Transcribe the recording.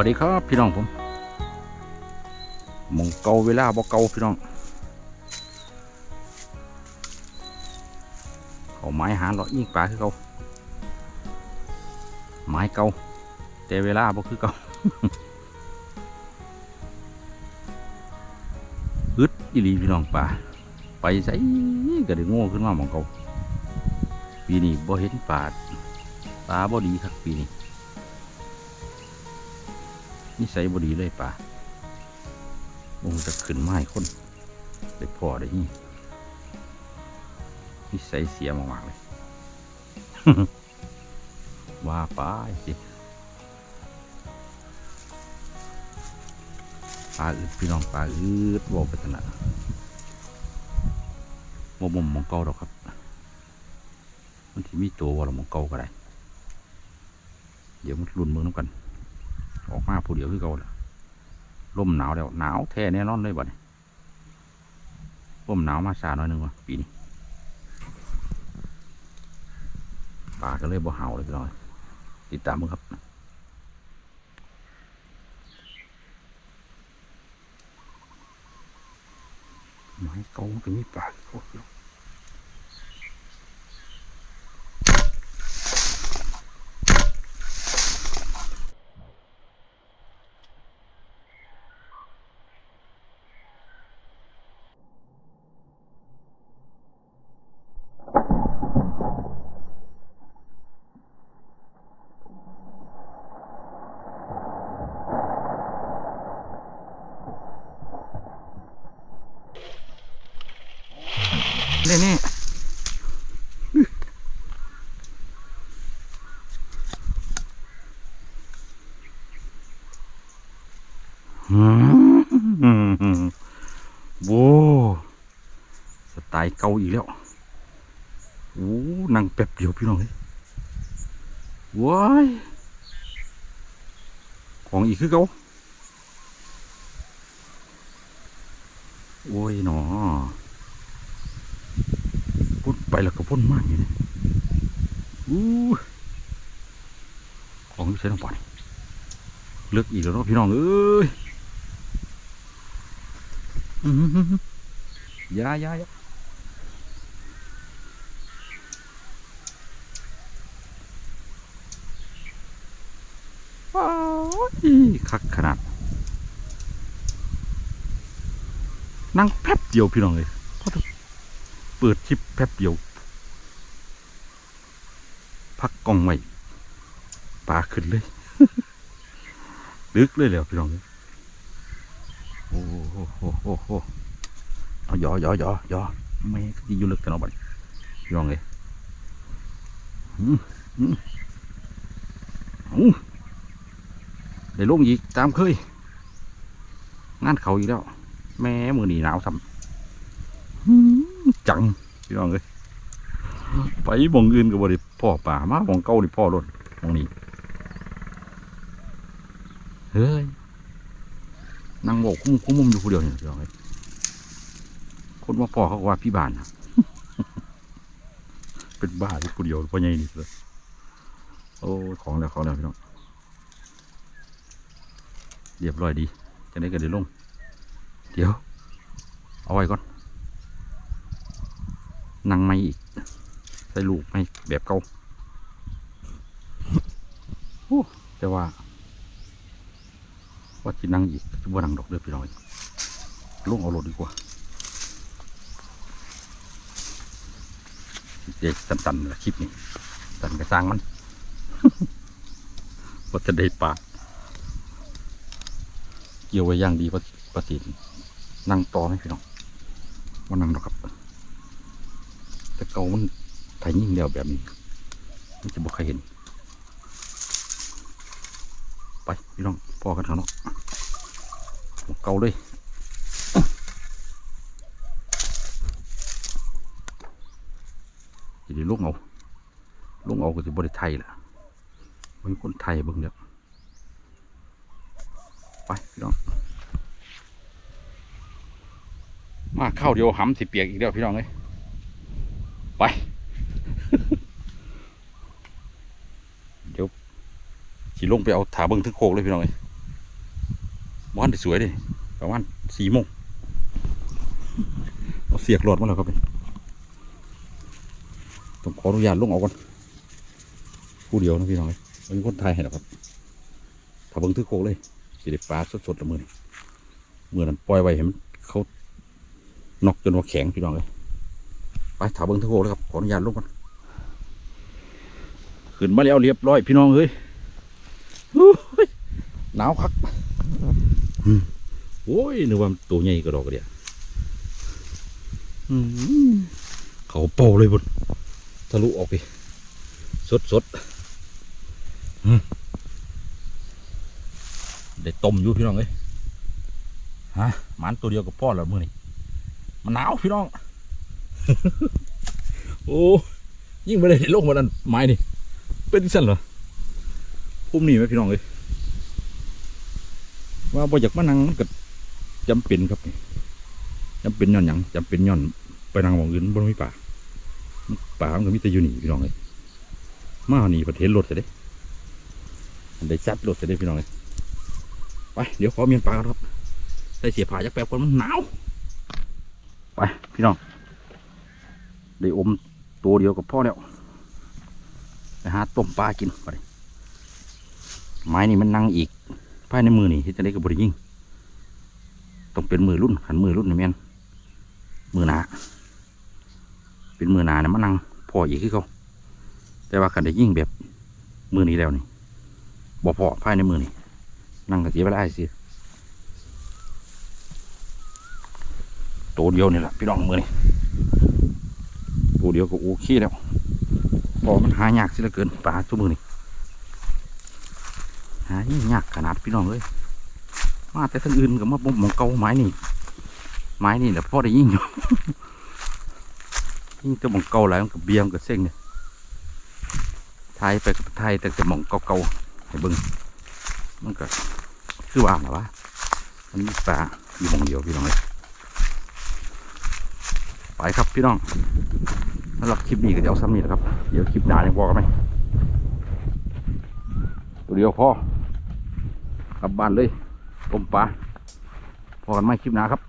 สวัสดีครับพี่น้องผมมองเกาเวลาบ่เกาพี่น้องเขาไม้หาเลาะยิงปลาคือเกาไม้เกาแต่เวลาบ่คือเกาอึดอีหลีพี่น้องปลาไปใส่ก็ได้โง่ขึ้นมามองเกาปีนี้บ่เห็นปลาปลาบ่ดีครับปีนี้ นิสัยบดีเลยป่าบงจะขึ้นไม้คนได้พอได้นี่นิสัยเสียมากๆเลย ว่าไปสิปลาอืดพี่น้องปลาอืดบอกไปขนาดว่าบ่มมองเก่าดอกครับ มันที่มีตัวว่าเรามองเก่าก็ได้ เดี๋ยวมันรุนมือน้ำกัน ออกมาผู้เดียวคือเก่าล่ะลมหนาวแล้วหนาวแท้แน่นอนเลยบัดนี้ลมหนาวมาซาหน่อยหนึงว่ะปีนี้ป่าก็เลยบ่เห่าเลยพี่น้อยติดตามมึงครับไม้เก่ามันก็มีป่าคือเก่าพี่น้องนี่นี่อืมโว้ สไตล์เก่าอีกแล้วโอ้นั่งแป๊บเดียวพี่น้องเลยว้ายของอีกคือเก่าโอ้ยหนอพุ่นไปแล้วก็พุ่นมากอยู่นี่อู้ของที่ใช้ต้องปอนเลือกอีกแล้วเนาะพี่น้องเอ้ยอื้อหือหือหือยายายาว้าว คักขนาด นั่งแป๊บเดียวพี่น้องเลยพอจะเปิดคลิปแป๊บเดียว พักกล้องไว้ปลาขึ้นเลย ลึกเลยแล้วพี่น้องเอ้ยโอ้โหโอ้โหโอ้โหเอาหยอหยอหยอหยอไม่ก็จะอยู่ลึกกันเอาบัดพี่น้องเลยอืมอืมเอา ได้ลงอีกตามเคย งานเขาอีกแล้ว แม่มือหนีหนาวซ้ำอืมจังพี่น้องเอ้ยไปมองอื่นก็บ่ได้พ่อป่ามามองเก่านี่พ่อรถมองนี้เฮ้ยนั่งบกคุ้มคุ้มมุมอยู่ผู้เดียวเนี่ยพี่น้องเอ้ยคนว่าพ่อเขาว่าพี่บ้านนะเป็นบ้าอยู่ผู้เดียวพ่อใหญ่นี่เลยโอ้ของแล้วของแล้วพี่น้อง เรียบร้อยดีจะได้ก็ได้ลง เดี๋ยว เอาไว้ก่อนนั่งไม่อีก ใส่ลูกไม่แบบเก่าโอ้แต่ว่าว่าที่นั่งอีกจะว่านั่งดอกเด้อพี่น้อยลงเอารถดีกว่าเด็กตันๆละคลิปนี้ ตันกระซังมันว่าจะได้ปลา เกี่ยวไว้อย่างดีประประสิทธิ์นั่งต่อไหมพี่น้องว่านั่งดอกครับ แต่เกามันไถยิ่งเดียวแบบนี้มันจะบอกใครเห็น ไปพี่น้องพอกันเถอะเนาะเกาเลยทีนี้ลุกเอาลุกเอาก็จะบริไทยล่ะมันคนไทยเบิ่งเดียว ไปพี่น้อง มาเข้าวเดียวหำสิเปียกอีกแล้วพี่น้องเอ้ยไป เดี๋ยวขี่ลงไปเอาถาเบิ้งทึกโคกเลยพี่น้องเอ้ยบ้านสวยเลยประมาณสี่โมงเอาเสียกหลอดมาแล้วครับต้องขออนุญาตลงเอาก่อนผู้เดียวนะพี่น้องเอ้ยมีคนไทยให้หรอครับถ้าเบิ่งทือโคกเลย สิได้ปลาสดๆละมือนี่มือนั้นปล่อยไว้เห็นเขานอกจนว่าแข็งพี่น้องเลยไปถาเบิ่งทือโคกเลยครับขออนุญาตลงก่อนขึ้นมาแล้วเรียบร้อยพี่น้องเอ้ยหนาวคักโอ้ยนึกว่ามันตัวใหญ่กระดอกเดียเขาเป่าเลยบนทะลุออกไป สดสดๆ ได้ต้มอยู่พี่น้องเอ้ยฮะมันตัวเดียวกับพ่อแล้วมือนี่มันหนาวพี่น้อง โอ้ยิ่งไม่ได้ลงมาดันไม้นี่เป็นสั่นเหรอพุ่มนี่ไหมพี่น้องเอ้ยว่าบ่อยากมานั่งมันก็จำเป็นครับนี่จำเป็นย้อนหยังจำเป็นย้อนไปนางหมองอื่นบนมีป่าป่ามันก็มีแต่อยู่นี่พี่น้องเลยมาหนีประเทศรถจะได้อันได้จัดรถจะได้พี่น้องเลย ไปเดี๋ยวขอเมียนปลาครับได้เสียผ่าจักแป๊บคนมันหนาวไปพี่น้องได้อมตัวเดียวกับพ่อแล้วไปหาต้มปลากินไปไม้นี่มันนั่งอีกภายในมือนี่ที่จะได้กับบริยิ่งต้องเป็นมือรุ่นขันมือรุ่นนี่แม่นมือหนาเป็นมือหนาเนี่ยมันนั่งพออีกคือเขาแต่ว่าขันได้ยิ่งแบบมือนี้แล้วนี่บ่พอภายในมือนี่ นั่งกันเสียเวลาสิตัวเดียวนี่แหละพี่น้องมือนี่ตัวเดียวก็โอเคแล้วพอมันหายากสิเหลือเกินปลาตัวมือนี่หายยากขนาดพี่น้องเลยมาแต่ทั้งอื่นก็มาบ่มองเก่าไม้นี่ไม้นี่แหละพ่อได้ยิ่งอยู่ยิ่งจะมองเก่าหลายมันกับเบียมกับเส้งเนี่ยไทยไปกับไทยแต่จะมองเก่าๆให้เบิ่งมันก็ คือว่าหรอวะมันมีปลาอยู่มองเดียวพี่น้องเลยไปครับพี่น้องสำหรับคลิปนี้ก็เดี๋ยวซ้ำนี่แหละครับ เดี๋ยวคลิปหน้ายังพอกันไหมตัวเดียวพอกลับบ้านเลยต้มปลาพอกันไหมคลิปหนาครับ